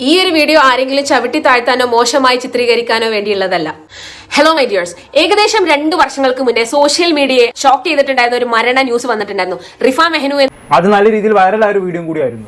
ഈ ഒരു വീഡിയോ ആരെങ്കിലും ചവിട്ടി താഴ്ത്താനോ മോശമായി ചിത്രീകരിക്കാനോ വേണ്ടിയുള്ളതല്ല. ഹലോ മൈ ഡിയേഴ്സ് ഏകദേശം രണ്ട് വർഷങ്ങൾക്ക് മുന്നേ സോഷ്യൽ മീഡിയയെ ഷോക്ക് ചെയ്തിട്ടുണ്ടായിരുന്ന ഒരു മരണ ന്യൂസ് വന്നിട്ടുണ്ടായിരുന്നു. റിഫ മെഹനു അത് നല്ല രീതിയിൽ വൈറലായ ഒരു വീഡിയോ കൂടിയായിരുന്നു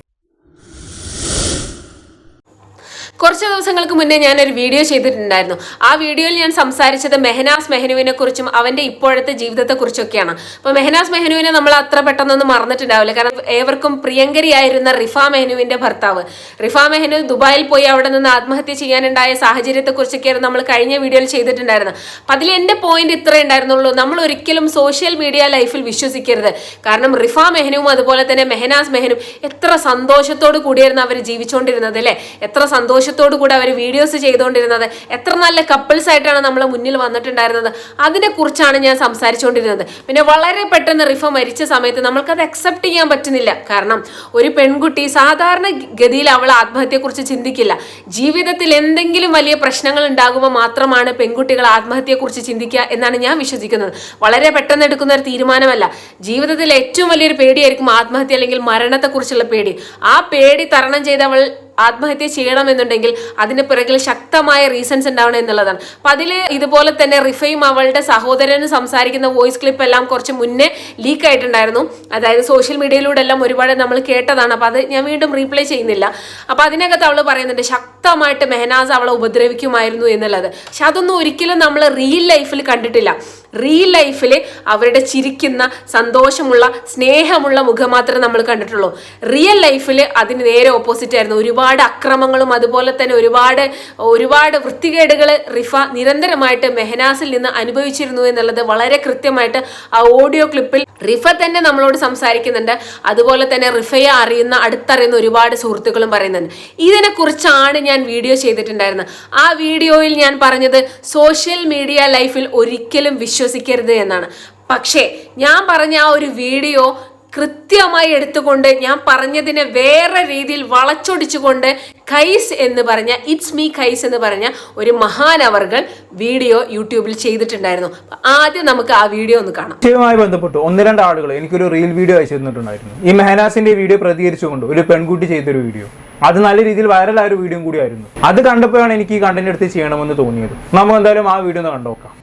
കുറച്ച് ദിവസങ്ങൾക്ക് മുന്നേ ഞാൻ ഒരു വീഡിയോ ചെയ്തിട്ടുണ്ടായിരുന്നു. ആ വീഡിയോയിൽ ഞാൻ സംസാരിച്ചത് മെഹനാസ് മെഹനുവിനെ കുറിച്ചും അവന്റെ ഇപ്പോഴത്തെ ജീവിതത്തെ കുറിച്ചൊക്കെയാണ്. അപ്പൊ മെഹനാസ് മെഹനുവിനെ നമ്മൾ അത്ര പെട്ടെന്നൊന്നും മറന്നിട്ടുണ്ടാവില്ല. കാരണം ഏവർക്കും പ്രിയങ്കരിയായിരുന്ന റിഫ മെഹനുവിന്റെ ഭർത്താവ്. റിഫ മെഹനു ദുബായിൽ പോയി അവിടെ നിന്ന് ആത്മഹത്യ ചെയ്യാനുണ്ടായ സാഹചര്യത്തെ കുറിച്ചൊക്കെയാണ് നമ്മൾ കഴിഞ്ഞ വീഡിയോയിൽ ചെയ്തിട്ടുണ്ടായിരുന്നത്. അപ്പൊ അതിൽ എന്റെ പോയിന്റ് ഇത്രേ ഉണ്ടായിരുന്നുള്ളൂ. നമ്മൾ ഒരിക്കലും സോഷ്യൽ മീഡിയ ലൈഫിൽ വിശ്വസിക്കരുത്. കാരണം റിഫ മെഹനുവും അതുപോലെ തന്നെ മെഹനാസ് മെഹനും എത്ര സന്തോഷത്തോട് കൂടിയായിരുന്നു അവർ ജീവിച്ചുകൊണ്ടിരുന്നത് അല്ലെ? എത്ര സന്തോഷത്തോടു കൂടി അവർ വീഡിയോസ് ചെയ്തുകൊണ്ടിരുന്നത്. എത്ര നല്ല കപ്പിൾസ് ആയിട്ടാണ് നമ്മൾ മുന്നിൽ വന്നിട്ടുണ്ടായിരുന്നത്. അതിനെക്കുറിച്ചാണ് ഞാൻ സംസാരിച്ചുകൊണ്ടിരുന്നത്. പിന്നെ വളരെ പെട്ടെന്ന് റിഫ മരിച്ച സമയത്ത് നമ്മൾക്കത് അക്സെപ്റ്റ് ചെയ്യാൻ പറ്റുന്നില്ല. കാരണം ഒരു പെൺകുട്ടി സാധാരണ ഗതിയിൽ അവൾ ആത്മഹത്യയെക്കുറിച്ച് ചിന്തിക്കില്ല. ജീവിതത്തിൽ എന്തെങ്കിലും വലിയ പ്രശ്നങ്ങൾ ഉണ്ടാകുമ്പോൾ മാത്രമാണ് പെൺകുട്ടികൾ ആത്മഹത്യയെക്കുറിച്ച് ചിന്തിക്കുക എന്നാണ് ഞാൻ വിശ്വസിക്കുന്നത്. വളരെ പെട്ടെന്ന് എടുക്കുന്ന ഒരു തീരുമാനമല്ല. ജീവിതത്തിൽ ഏറ്റവും വലിയൊരു പേടിയായിരിക്കും ആത്മഹത്യ അല്ലെങ്കിൽ മരണത്തെക്കുറിച്ചുള്ള പേടി. ആ പേടി തരണം ചെയ്തവൾ ആത്മഹത്യ ചെയ്യണമെന്നുണ്ടെങ്കിൽ അതിന് പിറകിൽ ശക്തമായ റീസൺസ് ഉണ്ടാവണം എന്നുള്ളതാണ്. അപ്പൊ അതിൽ ഇതുപോലെ തന്നെ റിഫയും അവളുടെ സഹോദരനും സംസാരിക്കുന്ന വോയിസ് ക്ലിപ്പ് എല്ലാം കുറച്ച് മുന്നേ ലീക്ക് ആയിട്ടുണ്ടായിരുന്നു. അതായത് സോഷ്യൽ മീഡിയയിലൂടെ എല്ലാം ഒരുപാട് നമ്മൾ കേട്ടതാണ്. അപ്പൊ അത് ഞാൻ വീണ്ടും റീപ്ലേ ചെയ്യുന്നില്ല. അപ്പൊ അതിനകത്ത് അവൾ പറയുന്നുണ്ട് ശക്തമായിട്ട് മെഹനാസ് അവളെ ഉപദ്രവിക്കുമായിരുന്നു എന്നുള്ളത്. പക്ഷെ അതൊന്നും ഒരിക്കലും നമ്മൾ റിയൽ ലൈഫിൽ കണ്ടിട്ടില്ല. റിയൽ ലൈഫിൽ അവരുടെ ചിരിക്കുന്ന സന്തോഷമുള്ള സ്നേഹമുള്ള മുഖം മാത്രമേ നമ്മൾ കണ്ടിട്ടുള്ളൂ. റിയൽ ലൈഫിൽ അതിന് നേരെ ഓപ്പോസിറ്റ് ആയിരുന്നു. ഒരുപാട് അക്രമങ്ങളും അതുപോലെ തന്നെ ഒരുപാട് ഒരുപാട് വൃത്തികേടുകൾ റിഫ നിരന്തരമായിട്ട് മെഹനാസിൽ നിന്ന് അനുഭവിച്ചിരുന്നു എന്നുള്ളത് വളരെ കൃത്യമായിട്ട് ആ ഓഡിയോ ക്ലിപ്പിൽ റിഫ തന്നെ നമ്മളോട് സംസാരിക്കുന്നുണ്ട്. അതുപോലെ തന്നെ റിഫയെ അറിയുന്ന അടുത്തറിയുന്ന ഒരുപാട് സുഹൃത്തുക്കളും പറയുന്നുണ്ട്. ഇതിനെക്കുറിച്ചാണ് ഞാൻ വീഡിയോ ചെയ്തിട്ടുണ്ടായിരുന്നു. ആ വീഡിയോയിൽ ഞാൻ പറഞ്ഞത് സോഷ്യൽ മീഡിയ ലൈഫിൽ ഒരിക്കലും വിശ്വസിക്കരുത് എന്നാണ്. പക്ഷേ ഞാൻ പറഞ്ഞ ആ ഒരു വീഡിയോ കൃത്യമായി എടുത്തുകൊണ്ട് ഞാൻ പറഞ്ഞതിനെ വേറെ രീതിയിൽ വളച്ചൊടിച്ചുകൊണ്ട് കൈസ് എന്ന് പറഞ്ഞ ഇറ്റ്സ് മീ കൈസ് എന്ന് പറഞ്ഞ ഒരു മഹാൻ മഹാനവർകൾ വീഡിയോ യൂട്യൂബിൽ ചെയ്തിട്ടുണ്ടായിരുന്നു. ആദ്യം നമുക്ക് ആ വീഡിയോ ഒന്ന് കാണാം. വിഷയവുമായി ബന്ധപ്പെട്ട്. ഒന്ന് രണ്ട് ആളുകൾ എനിക്കൊരു റീൽ വീഡിയോ അയച്ചു തന്നിട്ടുണ്ടായിരുന്നു. ഈ മെഹനാസിന്റെ വീഡിയോ പ്രതികരിച്ചുകൊണ്ട് ഒരു പെൺകുട്ടി ചെയ്തൊരു വീഡിയോ അത് നല്ല രീതിയിൽ വൈറലായ ഒരു വീഡിയോ കൂടിയായിരുന്നു അത് കണ്ടപ്പോഴാണ് എനിക്ക് ഈ കണ്ടന്റ് എടുത്ത് ചെയ്യണമെന്ന് തോന്നിയത്. നമുക്ക് എന്തായാലും ആ വീഡിയോ ഒന്ന് കണ്ടോക്കാം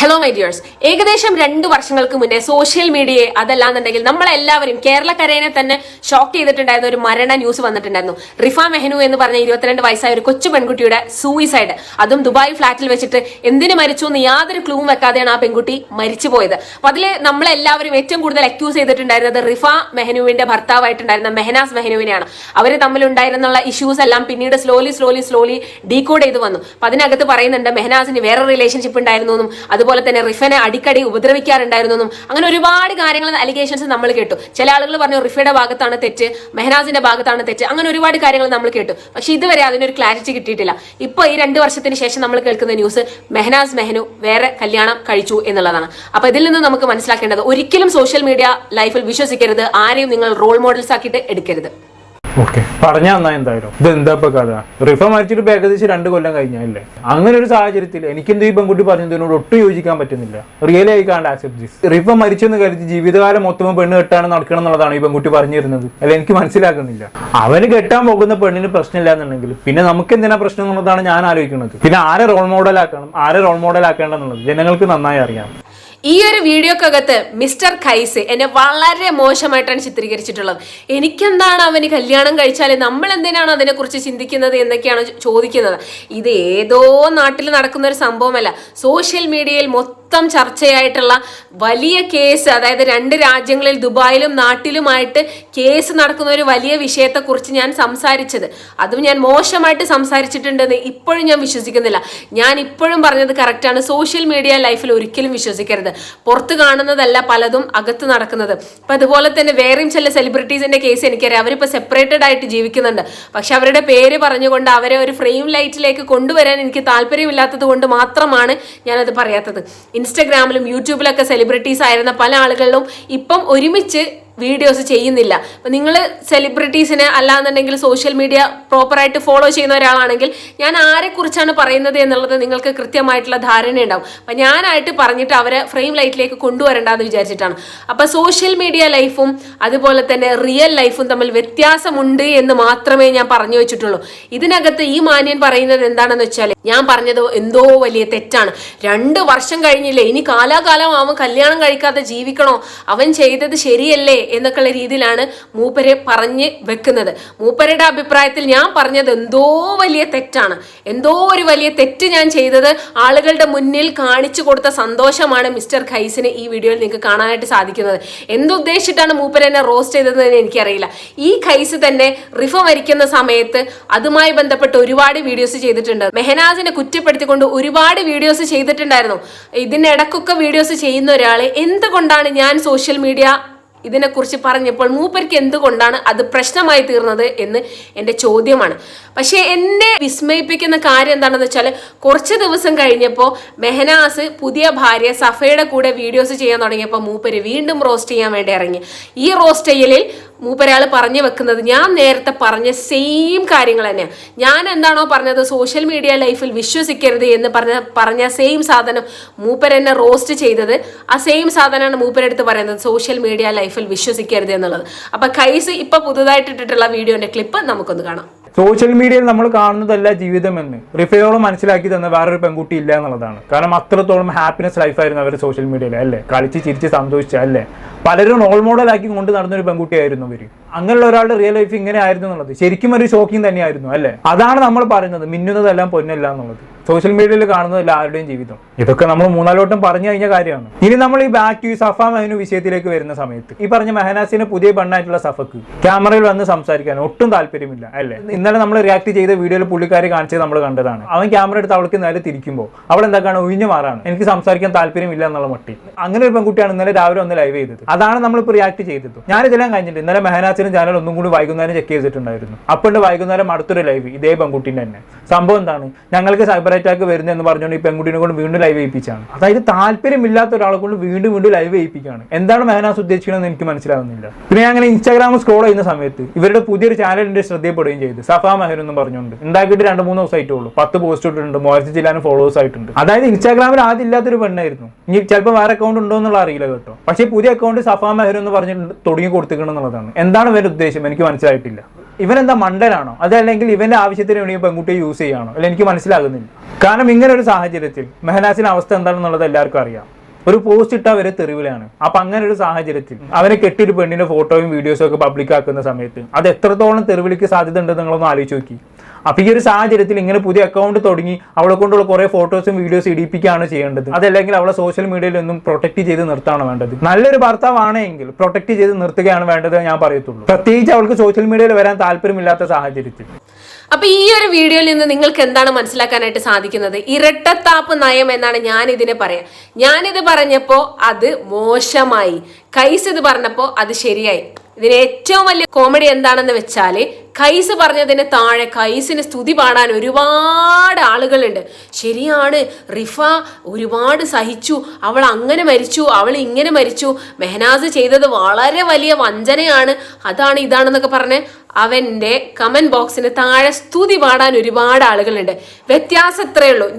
ഹലോ മൈ ഡിയേഴ്സ് ഏകദേശം രണ്ട് വർഷങ്ങൾക്ക് മുന്നേ സോഷ്യൽ മീഡിയയെ അതല്ലാന്നുണ്ടെങ്കിൽ നമ്മളെല്ലാവരും കേരളക്കരയെ തന്നെ ഷോക്ക് ചെയ്തിട്ടുണ്ടായിരുന്ന ഒരു മരണ ന്യൂസ് വന്നിട്ടുണ്ടായിരുന്നു. റിഫ മെഹനു എന്ന് പറഞ്ഞ ഇരുപത്തിരണ്ട് വയസ്സായ ഒരു കൊച്ചു പെൺകുട്ടിയുടെ സൂയിസൈഡ് അതും ദുബായ് ഫ്ളാറ്റിൽ വെച്ചിട്ട് എന്തിനു മരിച്ചു എന്ന് യാതൊരു ക്ലൂവും വെക്കാതെയാണ് ആ പെൺകുട്ടി മരിച്ചു പോയത്. അപ്പൊ അതിൽ നമ്മളെല്ലാവരും ഏറ്റവും കൂടുതൽ അക്യൂസ് ചെയ്തിട്ടുണ്ടായിരുന്നത് റിഫ മെഹനുവിന്റെ ഭർത്താവായിട്ടുണ്ടായിരുന്ന മെഹനാസ് മെഹനുവിനെയാണ്. അവർ തമ്മിലുണ്ടായിരുന്നുള്ള ഇഷ്യൂസ് എല്ലാം പിന്നീട് സ്ലോലി സ്ലോലി സ്ലോലി ഡീകോഡ് ചെയ്ത് വന്നു. അപ്പൊ അതിനകത്ത് പറയുന്നുണ്ട് മെഹനാസിന് വേറെ റിലേഷൻഷിപ്പ് ഉണ്ടായിരുന്നു എന്നും അതുപോലെ തന്നെ റിഫനെ അടിക്കടി ഉപദ്രവിക്കാറുണ്ടായിരുന്നു അങ്ങനെ ഒരുപാട് കാര്യങ്ങൾ അലിഗേഷൻസ് നമ്മൾ കേട്ടു. ചില ആളുകൾ പറഞ്ഞു റിഫയുടെ ഭാഗത്താണ് തെറ്റ് മെഹനാസിന്റെ ഭാഗത്താണ് തെറ്റ് അങ്ങനെ ഒരുപാട് കാര്യങ്ങൾ നമ്മൾ കേട്ടു. പക്ഷെ ഇതുവരെ അതിനൊരു ക്ലാരിറ്റി കിട്ടിയിട്ടില്ല. ഇപ്പൊ ഈ രണ്ട് വർഷത്തിന് ശേഷം നമ്മൾ കേൾക്കുന്ന ന്യൂസ് മെഹനാസ് മെഹനു വേറെ കല്യാണം കഴിച്ചു എന്നുള്ളതാണ്. അപ്പൊ ഇതിൽ നിന്ന് നമുക്ക് മനസ്സിലാക്കേണ്ടത് ഒരിക്കലും സോഷ്യൽ മീഡിയ ലൈഫിൽ വിശ്വസിക്കരുത് ആരെയും നിങ്ങൾ റോൾ മോഡൽസ് ആക്കിയിട്ട് എടുക്കരുത്. ഓക്കെ. പറഞ്ഞ എന്നാ എന്തായാലും. ഇത് എന്താ ഇപ്പൊ കഥ? റിഫ മരിച്ചിട്ട് ഇപ്പൊ ഏകദേശം രണ്ട് കൊല്ലം കഴിഞ്ഞല്ലേ അങ്ങനെ ഒരു സാഹചര്യത്തിൽ എനിക്കെന്ത് ഈ പെൺകുട്ടി പറഞ്ഞതിനോട് ഒട്ടും യോജിക്കാൻ പറ്റുന്നില്ല. Really I can't accept this Rifa മരിച്ചെന്ന് കരുതി ജീവിതകാലം മൊത്തം പെണ്ണ് കെട്ടാണ് നടക്കണം എന്നുള്ളതാണ് ഈ പെൺകുട്ടി പറഞ്ഞിരുന്നത്. അല്ല എനിക്ക് മനസ്സിലാക്കുന്നില്ല അവന് കെട്ടാൻ പോകുന്ന പെണ്ണിന് പ്രശ്നമില്ല എന്നുണ്ടെങ്കിൽ പിന്നെ നമുക്ക് എന്തിനാ പ്രശ്നം എന്നുള്ളതാണ് ഞാൻ ആലോചിക്കുന്നത്. പിന്നെ ആരെ റോൾ മോഡൽ ആക്കണം ആരെ റോൾ മോഡൽ ആക്കേണ്ടെന്നുള്ളത് ജനങ്ങൾക്ക് നന്നായി അറിയാം. ഈ ഒരു വീഡിയോക്കകത്ത് മിസ്റ്റർ ഖൈസ് എന്നെ വളരെ മോശമായിട്ടാണ് ചിത്രീകരിച്ചിട്ടുള്ളത്. എനിക്കെന്താണ് അവന് കല്യാണം കഴിച്ചാൽ നമ്മൾ എന്തിനാണ് അതിനെക്കുറിച്ച് ചിന്തിക്കുന്നത് എന്നൊക്കെയാണ് ചോദിക്കുന്നത്. ഇത് ഏതോ നാട്ടിൽ നടക്കുന്ന ഒരു സംഭവമല്ല. സോഷ്യൽ മീഡിയയിൽ മൊത്തം ചർച്ചയായിട്ടുള്ള വലിയ കേസ് അതായത് രണ്ട് രാജ്യങ്ങളിൽ ദുബായിലും നാട്ടിലുമായിട്ട് കേസ് നടക്കുന്ന ഒരു വലിയ വിഷയത്തെക്കുറിച്ച് ഞാൻ സംസാരിച്ചത്. അതും ഞാൻ മോശമായിട്ട് സംസാരിച്ചിട്ടുണ്ടെന്ന് ഇപ്പോഴും ഞാൻ വിശ്വസിക്കുന്നില്ല. ഞാൻ ഇപ്പോഴും പറഞ്ഞത് കറക്റ്റാണ് സോഷ്യൽ മീഡിയ ലൈഫിൽ ഒരിക്കലും വിശ്വസിക്കരുത്. പുറത്ത് കാണുന്നതല്ല പലതും അകത്ത് നടക്കുന്നത്. അപ്പം അതുപോലെ തന്നെ വേറെയും ചില സെലിബ്രിറ്റീസിന്റെ കേസ് എനിക്കറിയാം. അവരിപ്പോൾ സെപ്പറേറ്റഡ് ആയിട്ട് ജീവിക്കുന്നുണ്ട്. പക്ഷെ അവരുടെ പേര് പറഞ്ഞുകൊണ്ട് അവരെ ഒരു ഫ്രെയിം ലൈറ്റിലേക്ക് കൊണ്ടുവരാൻ എനിക്ക് താല്പര്യമില്ലാത്തത് കൊണ്ട് മാത്രമാണ് ഞാനത് പറയാത്തത്. ഇൻസ്റ്റഗ്രാമിലും യൂട്യൂബിലൊക്കെ സെലിബ്രിറ്റീസ് ആയിരുന്ന പല ആളുകളിലും ഇപ്പം ഒരുമിച്ച് വീഡിയോസ് ചെയ്യുന്നില്ല. അപ്പം നിങ്ങൾ സെലിബ്രിറ്റീസിനെ അല്ലാന്നുണ്ടെങ്കിൽ സോഷ്യൽ മീഡിയ പ്രോപ്പറായിട്ട് ഫോളോ ചെയ്യുന്ന ഒരാളാണെങ്കിൽ ഞാൻ ആരെക്കുറിച്ചാണ് പറയുന്നത് എന്നുള്ളത് നിങ്ങൾക്ക് കൃത്യമായിട്ടുള്ള ധാരണ ഉണ്ടാവും. അപ്പം ഞാനായിട്ട് പറഞ്ഞിട്ട് അവരെ ഫ്രെയിം ലൈറ്റിലേക്ക് കൊണ്ടുവരണ്ടെന്ന് വിചാരിച്ചിട്ടാണ്. അപ്പം സോഷ്യൽ മീഡിയ ലൈഫും അതുപോലെ തന്നെ റിയൽ ലൈഫും തമ്മിൽ വ്യത്യാസമുണ്ട് എന്ന് മാത്രമേ ഞാൻ പറഞ്ഞു വെച്ചിട്ടുള്ളൂ. ഇതിനകത്ത് ഈ മാന്യൻ പറയുന്നത് എന്താണെന്ന് വെച്ചാൽ ഞാൻ പറഞ്ഞത് എന്തോ വലിയ തെറ്റാണ്. രണ്ട് വർഷം കഴിഞ്ഞില്ലേ ഇനി കാലാകാലം അവൻ കല്യാണം കഴിക്കാതെ ജീവിക്കണോ? അവൻ ചെയ്തത് ശരിയല്ലേ? എന്നൊക്കെയുള്ള രീതിയിലാണ് മൂപ്പരെ പറഞ്ഞ് വെക്കുന്നത്. മൂപ്പരുടെ അഭിപ്രായത്തിൽ ഞാൻ പറഞ്ഞത് എന്തോ വലിയ തെറ്റാണ്. എന്തോ ഒരു വലിയ തെറ്റ് ഞാൻ ചെയ്തത് ആളുകളുടെ മുന്നിൽ കാണിച്ചു കൊടുത്ത സന്തോഷമാണ് മിസ്റ്റർ ഖൈസിന് ഈ വീഡിയോയിൽ നിങ്ങൾക്ക് കാണാനായിട്ട് സാധിക്കുന്നത്. എന്തുദ്ദേശിച്ചിട്ടാണ് മൂപ്പർ എന്നെ റോസ്റ്റ് ചെയ്തതെന്ന് എനിക്കറിയില്ല. ഈ ഖൈസ് തന്നെ റിഫ മരിക്കുന്ന സമയത്ത് അതുമായി ബന്ധപ്പെട്ട് ഒരുപാട് വീഡിയോസ് ചെയ്തിട്ടുണ്ട്. മെഹനാസിനെ കുറ്റപ്പെടുത്തിക്കൊണ്ട് ഒരുപാട് വീഡിയോസ് ചെയ്തിട്ടുണ്ടായിരുന്നു. ഇതിനിടക്കൊക്കെ വീഡിയോസ് ചെയ്യുന്ന ഒരാളെ. എന്തുകൊണ്ടാണ് ഞാൻ സോഷ്യൽ മീഡിയ ഇതിനെക്കുറിച്ച് പറഞ്ഞപ്പോൾ മൂപ്പർക്ക് എന്തുകൊണ്ടാണ് അത് പ്രശ്നമായി തീർന്നത് എന്ന് എന്റെ ചോദ്യമാണ്. പക്ഷേ എന്നെ വിസ്മയിപ്പിക്കുന്ന കാര്യം എന്താണെന്ന് വെച്ചാൽ കുറച്ച് ദിവസം കഴിഞ്ഞപ്പോൾ മെഹനാസ് പുതിയ ഭാര്യ സഫയുടെ കൂടെ വീഡിയോസ് ചെയ്യാൻ തുടങ്ങിയപ്പോൾ മൂപ്പര് വീണ്ടും റോസ്റ്റ് ചെയ്യാൻ വേണ്ടി ഇറങ്ങി. ഈ റോസ്റ്റ് ചെയ്യലിൽ മൂപ്പരാൾ പറഞ്ഞു വെക്കുന്നത് ഞാൻ നേരത്തെ പറഞ്ഞ സെയിം കാര്യങ്ങൾ തന്നെയാണ് ഞാൻ എന്താണോ പറഞ്ഞത് സോഷ്യൽ മീഡിയ ലൈഫിൽ വിശ്വസിക്കരുത് എന്ന് പറഞ്ഞ പറഞ്ഞ സെയിം സാധനം മൂപ്പര് എന്നെ റോസ്റ്റ് ചെയ്തത്. ആ സെയിം സാധനമാണ് മൂപ്പരെടുത്ത് പറയുന്നത് സോഷ്യൽ മീഡിയ ലൈഫിൽ വിശ്വസിക്കരുത് എന്നുള്ളത്. അപ്പൊ കൈസ് ഇപ്പൊ പുതുതായിട്ട് ഇട്ടിട്ടുള്ള വീഡിയോന്റെ ക്ലിപ്പ് നമുക്കൊന്ന് കാണാം. സോഷ്യൽ മീഡിയയിൽ നമ്മൾ കാണുന്നതല്ല ജീവിതമെന്ന്. റിഫയോളം മനസ്സിലാക്കി തന്ന വേറൊരു പെൺകുട്ടി ഇല്ല എന്നുള്ളതാണ്. കാരണം അത്രത്തോളം ഹാപ്പിനെസ് ലൈഫായിരുന്നു അവർ സോഷ്യൽ മീഡിയയിൽ അല്ലേ? കളിച്ച് ചിരിച്ച് സന്തോഷിച്ച അല്ലേ? പലരും റോൾ ആക്കി കൊണ്ട് നടന്നൊരു പെൺകുട്ടിയായിരുന്നു അവർ അങ്ങനെയുള്ള ഒരാളുടെ റിയൽ ലൈഫ് ഇങ്ങനെ ആയിരുന്നു എന്നുള്ളത്. ശരിക്കും ഒരു ഷോക്കിംഗ് തന്നെയായിരുന്നു അല്ലേ? അതാണ് നമ്മൾ പറയുന്നത് മിന്നുന്നതെല്ലാം പൊന്നല്ല എന്നുള്ളത്. സോഷ്യൽ മീഡിയയിൽ കാണുന്നതല്ല ആരുടെയും ജീവിതം. ഇതൊക്കെ നമ്മൾ മൂന്നാലോട്ടം പറഞ്ഞു കഴിഞ്ഞ കാര്യമാണ്. ഇനി നമ്മൾ ഈ ബാക്ക് ടു സഫ മെഹനു വിഷയത്തിലേക്ക് വരുന്ന സമയത്ത് ഈ പറഞ്ഞ മെഹനാസിന്റെ പുതിയ പെണ്ണായിട്ടുള്ള സഫക്ക് ക്യാമറയിൽ വന്ന് സംസാരിക്കാൻ ഒട്ടും താല്പര്യമില്ല അല്ലേ? ഇന്നലെ നമ്മൾ റിയാക്ട് ചെയ്ത വീഡിയോയിൽ പുള്ളിക്കാരി കാണിച്ചത് നമ്മൾ കണ്ടതാണ്. അവൻ ക്യാമറ എടുത്ത് അവൾക്ക് നേരെ തിരിക്കുമ്പോൾ അവൾ എന്താക്കാണ് ഒഴിഞ്ഞു മാറാണ്. എനിക്ക് സംസാരിക്കാൻ താല്പര്യമില്ല എന്നുള്ള മട്ടി അങ്ങനെ ഒരു പെൺകുട്ടിയാണ് ഇന്നലെ രാവിലെ ഒന്ന് ലൈവ് ചെയ്തത്. അതാണ് നമ്മൾ ഇപ്പോൾ റിയാക്ട് ചെയ്തത് ഞാൻ ഇതെല്ലാം കഴിഞ്ഞിട്ട് ഇന്നലെ മെഹനാസിനും ചാനൽ ഒന്നും കൂടി വൈകുന്നേരം ചെക്ക് ചെയ്തിട്ടുണ്ടായിരുന്നു. അപ്പോൾ വൈകുന്നേരം അടുത്തൊരു ലൈവ് ഇതേ പെൺകുട്ടീന്റെ തന്നെ. സംഭവം എന്താണ്? ഞങ്ങൾക്ക് സൈബർ അറ്റാക്ക് വരുന്നത് എന്ന് പറഞ്ഞുകൊണ്ട് ഈ പെൺകുട്ടീനെ കൊണ്ട് വീണ്ടും ലൈവ് ചെയ്യിപ്പിച്ചാണ് അതായത് താല്പര്യമില്ലാത്ത ഒരാളെ കൊണ്ട് വീണ്ടും വീണ്ടും ലൈവ് ചെയ്യിപ്പിക്കുകയാണ് എന്താണ് മെഹനാസ് ഉദ്ദേശിക്കണമെന്ന് എനിക്ക് മനസ്സിലാവുന്നില്ല. പിന്നെ അങ്ങനെ ഇൻസ്റ്റാഗ്രാം സ്ക്രോൾ ചെയ്യുന്ന സമയത്ത് ഇവരുടെ പുതിയൊരു ചാനലിന്റെ ശ്രദ്ധയപ്പെടുകയും ചെയ്തു. സഫാ മെഹൻ എന്ന് പറഞ്ഞുകൊണ്ട്. ഉണ്ടാക്കിയിട്ട് രണ്ട് മൂന്ന് ദിവസമായിട്ടുള്ളൂ പത്ത് പോസ്റ്റ് ഇട്ടിട്ടുണ്ട്. മൂവായിരത്തി ചില്ലാനും ഫോളോവേഴ്സ് ആയിട്ടുണ്ട്. അതായത് ഇൻസ്റ്റാഗ്രാമിൽ ആദ്യം ഇല്ലാത്തൊരു പെണ്ണായിരുന്നു. ഇനി ചിലപ്പോൾ വേറെ അക്കൗണ്ട് ഉണ്ടോ എന്നുള്ള അറിയില്ല കേട്ടോ. പക്ഷേ പുതിയ അക്കൗണ്ട് സഫാ മെഹർ എന്ന് പറഞ്ഞിട്ട് തുടങ്ങി കൊടുത്തിക്കണം എന്നുള്ളതാണ്. എന്താണ് ഇവരുടെ ഉദ്ദേശം? എനിക്ക് മനസ്സിലായിട്ടില്ല. ഇവനെന്താ മണ്ടനാണോ? അതല്ലെങ്കിൽ ഇവന്റെ ആവശ്യത്തിന് വേണ്ടി പെൺകുട്ടിയെ യൂസ് ചെയ്യാണോ അല്ല എനിക്ക് മനസ്സിലാകുന്നില്ല. കാരണം ഇങ്ങനെ ഒരു സാഹചര്യത്തിൽ മെഹനാസിന്റെ അവസ്ഥ എന്താണെന്നുള്ളത് എല്ലാവർക്കും അറിയാം. ഒരു പോസ്റ്റ് ഇട്ട അവരെ തെറിവിലാണ്. അപ്പൊ അങ്ങനെ ഒരു സാഹചര്യത്തിൽ അവനെ കെട്ടിയൊരു പെണ്ണിന്റെ ഫോട്ടോയും വീഡിയോസും ഒക്കെ പബ്ലിക് ആക്കുന്ന സമയത്ത് അത് എത്രത്തോളം തെരുവിലേക്ക് സാധ്യത ഉണ്ടെന്ന് നിങ്ങളൊന്ന് ആലോചിച്ച് നോക്കി. അപ്പൊ ഈ ഒരു സാഹചര്യത്തിൽ ഇങ്ങനെ പുതിയ അക്കൗണ്ട് തുടങ്ങി അവളെ കൊണ്ടുള്ള കുറെ ഫോട്ടോസും വീഡിയോസും ഇടിപ്പിക്കുകയാണ് ചെയ്യേണ്ടത്. അതല്ലെങ്കിൽ അവളെ സോഷ്യൽ മീഡിയയിൽ നിന്നും പ്രൊട്ടക്ട് ചെയ്ത് നിർത്താണ് വേണ്ടത്? നല്ലൊരു ഭർത്താവാണെങ്കിൽ പ്രൊട്ടക്ട് ചെയ്ത് നിർത്തുകയാണ് വേണ്ടത് ഞാൻ പറയത്തുള്ളൂ. പ്രത്യേകിച്ച് അവൾക്ക് സോഷ്യൽ മീഡിയയിൽ വരാൻ താല്പര്യമില്ലാത്ത സാഹചര്യത്തിൽ. അപ്പൊ ഈ ഒരു വീഡിയോയിൽ നിന്ന് നിങ്ങൾക്ക് എന്താണ് മനസ്സിലാക്കാനായിട്ട് സാധിക്കുന്നത്? ഇരട്ടത്താപ്പ് നയം എന്നാണ് ഞാൻ ഇതിനെ പറയാ. ഞാനിത് പറഞ്ഞപ്പോ അത് മോശമായി. കൈസ് ഇത് പറഞ്ഞപ്പോ അത് ശരിയായി. ഇതിന് ഏറ്റവും വലിയ കോമഡി എന്താണെന്ന് വെച്ചാൽ കൈസ് പറഞ്ഞതിന് താഴെ കൈസിന് സ്തുതി പാടാൻ ഒരുപാട് ആളുകളുണ്ട്. ശരിയാണ് റിഫ ഒരുപാട് സഹിച്ചു അവൾ അങ്ങനെ മരിച്ചു അവൾ ഇങ്ങനെ മരിച്ചു. മെഹനാസ് ചെയ്തത് വളരെ വലിയ വഞ്ചനയാണ്. അതാണ് ഇതാണെന്നൊക്കെ പറഞ്ഞ് അവന്റെ കമന്റ് ബോക്സിന് താഴെ സ്തുതി പാടാൻ ഒരുപാട് ആളുകളുണ്ട്. വ്യത്യാസം ഇത്രയേ ഉള്ളൂ.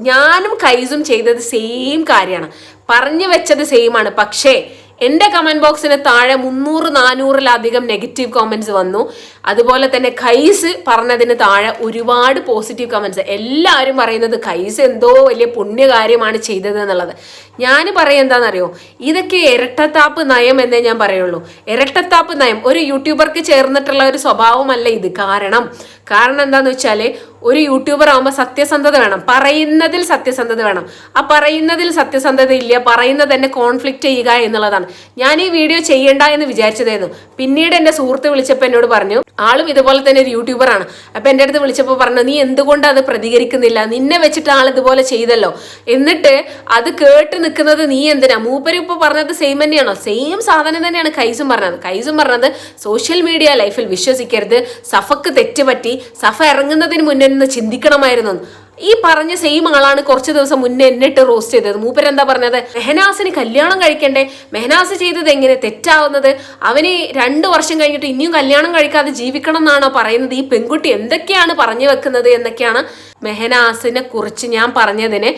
ഞാനും കൈസും ചെയ്തത് സെയിം കാര്യമാണ്. പറഞ്ഞു വെച്ചത് സെയിമാണ് പക്ഷേ എന്റെ കമന്റ് ബോക്സിന് താഴെ മുന്നൂറ് നാനൂറിലധികം നെഗറ്റീവ് കമന്റ്സ് വന്നു. അതുപോലെ തന്നെ ഖൈസ് പറഞ്ഞതിന് താഴെ ഒരുപാട് പോസിറ്റീവ് കമന്റ്സ് എല്ലാവരും പറയുന്നത് ഖൈസ് എന്തോ വലിയ പുണ്യകാര്യമാണ് ചെയ്തത് എന്നുള്ളത്. ഞാൻ പറയാം എന്താണെന്നറിയോ? ഇതൊക്കെ ഇരട്ടത്താപ്പ് നയം എന്നേ ഞാൻ പറയുള്ളൂ. ഇരട്ടത്താപ്പ് നയം. ഒരു യൂട്യൂബർക്ക് ചേർന്നിട്ടുള്ള ഒരു സ്വഭാവമല്ല ഇത്. കാരണം കാരണം എന്താന്ന് വെച്ചാൽ ഒരു യൂട്യൂബർ ആകുമ്പോൾ സത്യസന്ധത വേണം. പറയുന്നതിൽ സത്യസന്ധത വേണം. ആ പറയുന്നതിൽ സത്യസന്ധത ഇല്ല പറയുന്നത് തന്നെ കോൺഫ്ലിക്റ്റ് ചെയ്യുക എന്നുള്ളതാണ്. ഞാൻ ഈ വീഡിയോ ചെയ്യണ്ട എന്ന് വിചാരിച്ചതായിരുന്നു. പിന്നീട് എന്റെ സുഹൃത്ത് വിളിച്ചപ്പോൾ എന്നോട് പറഞ്ഞു ആളും ഇതുപോലെ തന്നെ ഒരു യൂട്യൂബറാണ് അപ്പൊ എന്റെ അടുത്ത് വിളിച്ചപ്പോൾ പറഞ്ഞു നീ എന്തുകൊണ്ട് അത് പ്രതികരിക്കുന്നില്ല? നിന്നെ വെച്ചിട്ട് ആൾ ഇതുപോലെ ചെയ്തല്ലോ. എന്നിട്ട് അത് കേട്ട് നിൽക്കുന്നത് നീ എന്തിനാ? മൂപ്പര് ഇപ്പൊ പറഞ്ഞത് സെയിം തന്നെയാണോ? സെയിം സാധനം തന്നെയാണ് കൈസും പറഞ്ഞത്. കൈസും പറഞ്ഞത് സോഷ്യൽ മീഡിയ ലൈഫിൽ വിശ്വസിക്കരുത്. സഫക്ക് തെറ്റ് പറ്റി. സഫ ഇറങ്ങുന്നതിന് മുന്നേ ഒന്ന് ചിന്തിക്കണമായിരുന്നു ഈ പറഞ്ഞ സെയിം ആളാണ് കുറച്ച് ദിവസം മുന്നേ എന്നിട്ട് റോസ്റ്റ് ചെയ്തത്. മൂപ്പരെന്താ പറഞ്ഞത്? മെഹനാസിന് കല്യാണം കഴിക്കണ്ടേ? മെഹനാസ് ചെയ്തത് എങ്ങനെ? തെറ്റാവുന്നത്? അവന് രണ്ട് വർഷം കഴിഞ്ഞിട്ട് ഇനിയും കല്യാണം കഴിക്കാതെ ജീവിക്കണം എന്നാണോ പറയുന്നത്? ഈ പെൺകുട്ടി എന്തൊക്കെയാണ് പറഞ്ഞു വെക്കുന്നത് എന്നൊക്കെയാണ് മെഹനാസിനെ കുറിച്ച് ഞാൻ പറഞ്ഞതിന്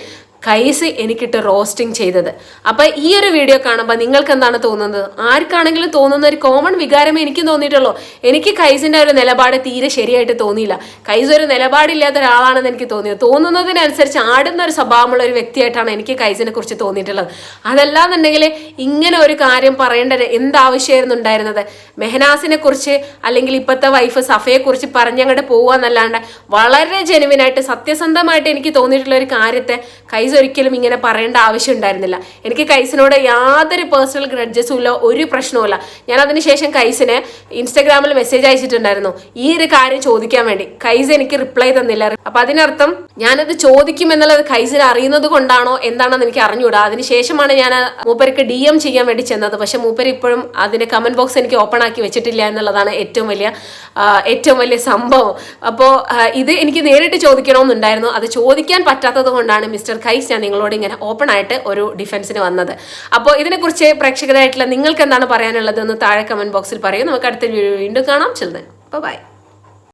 കൈസ് എനിക്കിട്ട് റോസ്റ്റിംഗ് ചെയ്തത്. അപ്പൊ ഈ ഒരു വീഡിയോ കാണുമ്പോൾ നിങ്ങൾക്ക് എന്താണ് തോന്നുന്നത്? ആർക്കാണെങ്കിലും തോന്നുന്ന ഒരു കോമൺ വികാരം എനിക്ക് തോന്നിയിട്ടുള്ളൂ. എനിക്ക് കൈസിന്റെ ഒരു നിലപാട് തീരെ ശരിയായിട്ട് തോന്നിയില്ല. കൈസ് ഒരു നിലപാടില്ലാത്ത ഒരാളാണെന്ന് എനിക്ക് തോന്നിയത്. തോന്നുന്നതിനനുസരിച്ച് ആടുന്ന ഒരു സ്വഭാവമുള്ള ഒരു വ്യക്തിയായിട്ടാണ് എനിക്ക് കൈസിനെ കുറിച്ച് തോന്നിയിട്ടുള്ളത്. അതല്ലാന്നുണ്ടെങ്കിൽ ഇങ്ങനെ ഒരു കാര്യം പറയേണ്ട എന്താവശ്യമായിരുന്നു ഉണ്ടായിരുന്നത്? മെഹനാസിനെ കുറിച്ച് അല്ലെങ്കിൽ ഇപ്പോഴത്തെ വൈഫ് സഫയെ കുറിച്ച് പറഞ്ഞങ്ങോട്ട് പോവാന്നല്ലാണ്ട് വളരെ ജെനുവിനായിട്ട് സത്യസന്ധമായിട്ട് എനിക്ക് തോന്നിയിട്ടുള്ള ഒരു കാര്യത്തെ കൈസ് ഒരിക്കലും ഇങ്ങനെ പറയേണ്ട ആവശ്യം ഉണ്ടായിരുന്നില്ല. എനിക്ക് കൈസിനോട് യാതൊരു പേഴ്സണൽ ഗ്രഡ്ജസും ഇല്ല ഒരു പ്രശ്നവുമില്ല ഞാൻ അതിനുശേഷം കൈസിന് ഇൻസ്റ്റാഗ്രാമിൽ മെസ്സേജ് അയച്ചിട്ടുണ്ടായിരുന്നു. ഈ ഒരു കാര്യം ചോദിക്കാൻ വേണ്ടി. കൈസ് എനിക്ക് റിപ്ലൈ തന്നില്ല. അപ്പൊ അതിനർത്ഥം ഞാനത് ചോദിക്കും എന്നുള്ളത് കൈസിന് അറിയുന്നത് കൊണ്ടാണോ എന്താണെന്ന് എനിക്ക് അറിഞ്ഞുകൂടാ. അതിനുശേഷമാണ് ഞാൻ മൂപ്പർക്ക് ഡി എം ചെയ്യാൻ വേണ്ടി ചെന്നത്. പക്ഷെ മൂപ്പർ ഇപ്പോഴും അതിന്റെ കമന്റ് ബോക്സ് എനിക്ക് ഓപ്പൺ ആക്കി വെച്ചിട്ടില്ല എന്നുള്ളതാണ് ഏറ്റവും വലിയ ഏറ്റവും വലിയ സംഭവം. അപ്പോൾ ഇത് എനിക്ക് നേരിട്ട് ചോദിക്കണമെന്നുണ്ടായിരുന്നു. അത് ചോദിക്കാൻ പറ്റാത്തത് കൊണ്ടാണ് മിസ്റ്റർ ഖൈസ് ഞാൻ നിങ്ങളോട് ഇങ്ങനെ ഓപ്പൺ ആയിട്ട് ഒരു ഡിഫൻസിന് വന്നത്. അപ്പോൾ ഇതിനെക്കുറിച്ച് പ്രേക്ഷകരായിട്ടുള്ള നിങ്ങൾക്ക് എന്താണ് പറയാനുള്ളത് എന്ന് താഴെ കമന്റ് ബോക്സിൽ പറയും. നമുക്ക് അടുത്ത വീഡിയോ വീണ്ടും കാണാം. ചിൽദൻ ബൈ